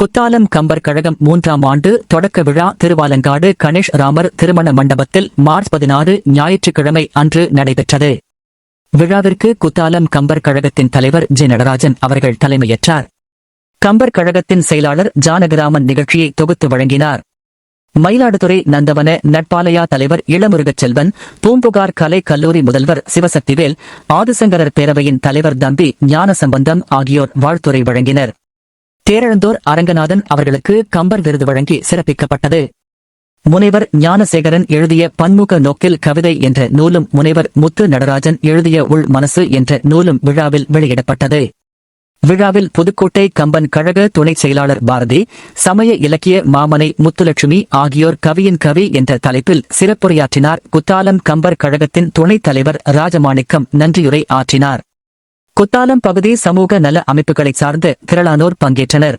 குத்தாலம் கம்பர் கழகம் மூன்றாம் ஆண்டு தொடக்க விழா திருவாலங்காடு கணேஷ் ராமர் திருமண மண்டபத்தில் மார்ச் பதினாறு ஞாயிற்றுக்கிழமை அன்று நடைபெற்றது. விழாவிற்கு குத்தாலம் கம்பர் கழகத்தின் தலைவர் ஜி நடராஜன் அவர்கள் தலைமையேற்றார். கம்பர் கழகத்தின் செயலாளர் ஜானகிராமன் நிகழ்ச்சியை தொகுத்து வழங்கினார். மயிலாடுதுறை நந்தவன நட்பாலயா தலைவர் இளமுருகச் செல்வன் பூம்புகார் கலை கல்லூரி முதல்வர் சிவசக்திவேல் ஆதிசங்கரர் பேரவையின் தலைவர் தம்பி ஞானசம்பந்தம் ஆகியோர் வாழ்த்துறை வழங்கினர். தேரெழுந்தோர் அரங்கநாதன் அவர்களுக்கு கம்பர் விருது வழங்கி சிறப்பிக்கப்பட்டது. முனைவர் ஞானசேகரன் எழுதிய பன்முக நோக்கில் கவிதை என்ற நூலும் முனைவர் முத்து நடராஜன் எழுதிய உள் மனசு என்ற நூலும் விழாவில் வெளியிடப்பட்டது. விழாவில் புதுக்கோட்டை கம்பன் கழக துணைச் செயலாளர் பாரதி சமய இலக்கிய மாமனை முத்துலட்சுமி ஆகியோர் கவியின் கவி என்ற தலைப்பில் சிறப்புரையாற்றினார். குத்தாலம் கம்பர் கழகத்தின் துணைத் தலைவர் ராஜமாணிக்கம் நன்றியுரை ஆற்றினார். குத்தாலம் பகுதி சமூக நல அமைப்புகளை சார்ந்து திரளானோர் பங்கேற்றனர்.